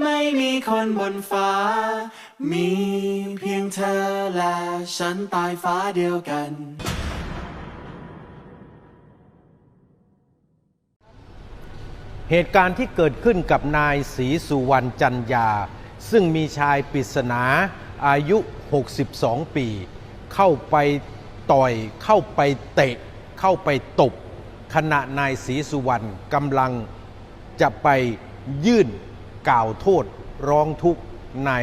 ไม่มีคนบนฟ้า มีเพียงเธอและฉันตายฟ้าเดียวกัน เหตุการณ์ที่เกิดขึ้นกับนายศรีสุวรรณจันยา ซึ่งมีชายปริศนาอายุ 62 ปี เข้าไปต่อย เข้าไปเตะ เข้าไปตบ ขณะนายศรีสุวรรณกำลังจะไปยื่น กล่าวโทษร้องทุกข์นาย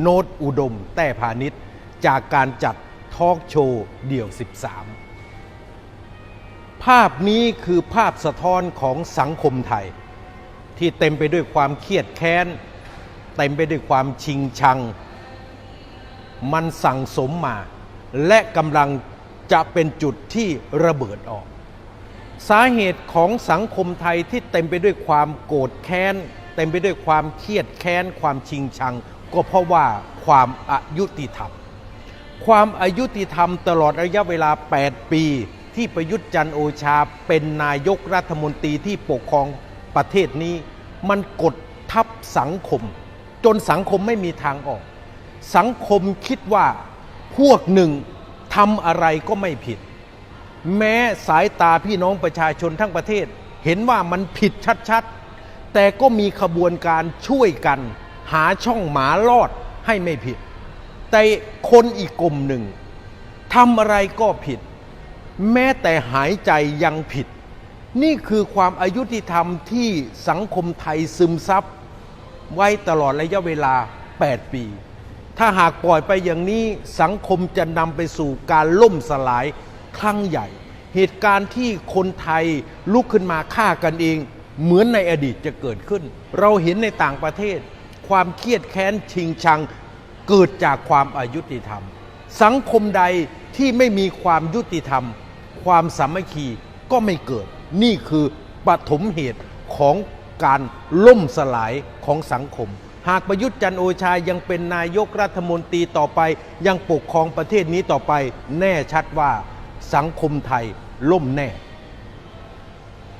โนตอุดม แต้พาณิชย์ จากการจัดทอล์กโชว์เดี่ยว 13 ภาพนี้คือภาพสะท้อนของสังคมไทย ที่เต็มไปด้วยความเครียดแค้น เต็มไปด้วยความชิงชัง มันสั่งสมมา และกำลังจะเป็นจุดที่ระเบิดออก สาเหตุของสังคมไทยที่เต็มไปด้วยความโกรธแค้น เต็มไปด้วยความเครียดแค้นความชิงชัง ก็เพราะว่าความอายุติธรรม ความอายุติธรรมตลอดระยะเวลา 8 ปี ที่ประยุทธ์จันทร์โอชาเป็นนายกรัฐมนตรีที่ปกครองประเทศนี้ มันกดทับสังคม จนสังคมไม่มีทางออก สังคมคิดว่าพวกหนึ่งทำอะไรก็ไม่ผิด แม้สายตาพี่น้องประชาชนทั้งประเทศ เห็นว่ามันผิดชัดๆ แต่ก็มีขบวนการช่วยกัน หาช่องหมาลอดให้ไม่ผิด แต่คนอีกกลุ่มหนึ่งทำอะไรก็ผิด แม้แต่หายใจยังผิด นี่คือความอายุติธรรมที่สังคมไทยซึมซับไว้ตลอดระยะเวลา 8 ปี ถ้าหากปล่อยไปอย่างนี้สังคมจะนำไปสู่การล่มสลายครั้งใหญ่ เหตุการณ์ที่คนไทยลุกขึ้นมาฆ่ากันเอง เหมือนในอดีตจะเกิดขึ้น เราเห็นในต่างประเทศ ความเครียดแค้นชิงชังเกิดจากความอายุติธรรม สังคมใดที่ไม่มีความยุติธรรม ความสามัคคีก็ไม่เกิด นี่คือปฐมเหตุของการล่มสลายของสังคม หากประยุทธ์จันโอชายังเป็นนายกรัฐมนตรีต่อไป ยังปกครองประเทศนี้ต่อไป แน่ชัดว่าสังคมไทยล่มแน่